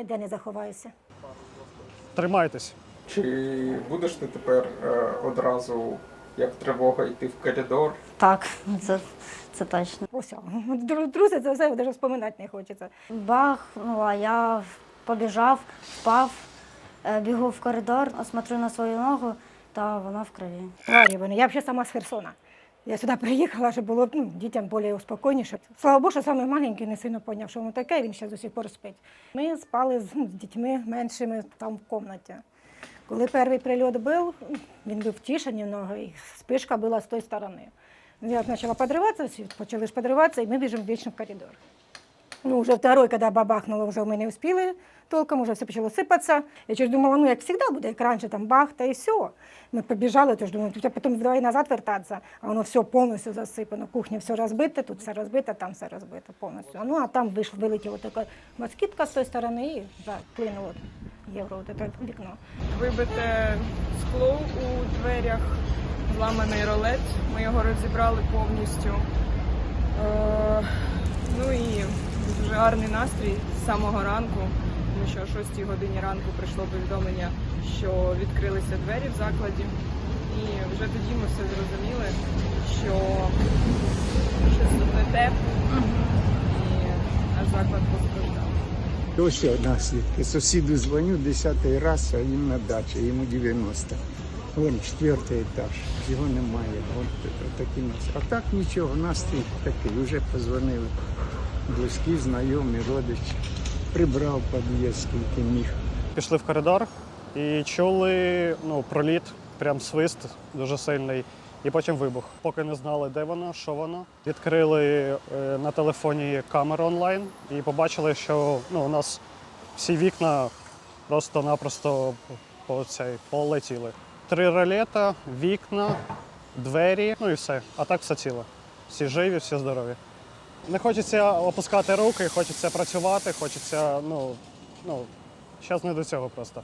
ніде не заховаюся. Тримайтесь. Чи будеш ти тепер е, одразу, як тривога, йти в коридор? Так, це, це точно. Усе. Друзі, це все навіть вспоминати не хочеться. Бах, ну а я побіжав, впав, е, бігу в коридор, осмотрю на свою ногу, та вона в крові. Тварі вони. Я взагалі сама з Херсона. Я сюди приїхала, щоб було ну, дітям більш спокійніше. Слава Богу, що саме маленький не сильно поняв, що воно таке, він ще до сих пор спить. Ми спали з, ну, з дітьми меншими там в кімнаті. Коли перший прильот був, він був втішений много, і спишка була з тої сторони. Я почала підриватися, всі почали ж підриватися, і ми біжимо вічно в коридор. Ну, уже второй, когда бабахнуло, уже мы не успели толком, уже все почало сыпаться. Я чуть думала, ну, як всегда буде, як раніше, там бах, та і все. Ми побіжали, тож думаю, тут потім вдвоє назад вертатися, а воно все повністю засипано. Кухня все розбите, тут все розбите, там все розбите повністю. Ну, а там вийшло, вилетіла така москітка з тої сторони і заклинуло євро, от це вікно. вибите скло у дверях, зламаний ролет. Ми його розібрали повністю. Е, ну і дуже гарний настрій з самого ранку, тому що о 6 годині ранку прийшло повідомлення, що відкрилися двері в закладі. І вже тоді ми все зрозуміли, що щось тут не те, і наш заклад постраждав. Ось наслідки. Сусіду дзвоню 10 раз, а він на дачі, йому 90. Вон четвертий етаж, його немає. От такі нас. А так нічого, настрій такий. Вже позвонили близькі, знайомі, родичі. Прибрав під'їзд, скільки міг. Пішли в коридор і чули ну, проліт, прям свист дуже сильний. І потім вибух. Поки не знали, де воно, що воно. Відкрили е, на телефоні камеру онлайн і побачили, що ну, у нас всі вікна просто-напросто по цей, полетіли. Три ролета, вікна, двері, ну і все. А так все ціле. Всі живі, всі здорові. Не хочеться опускати руки, хочеться працювати, хочеться, ну, ну, зараз не до цього просто.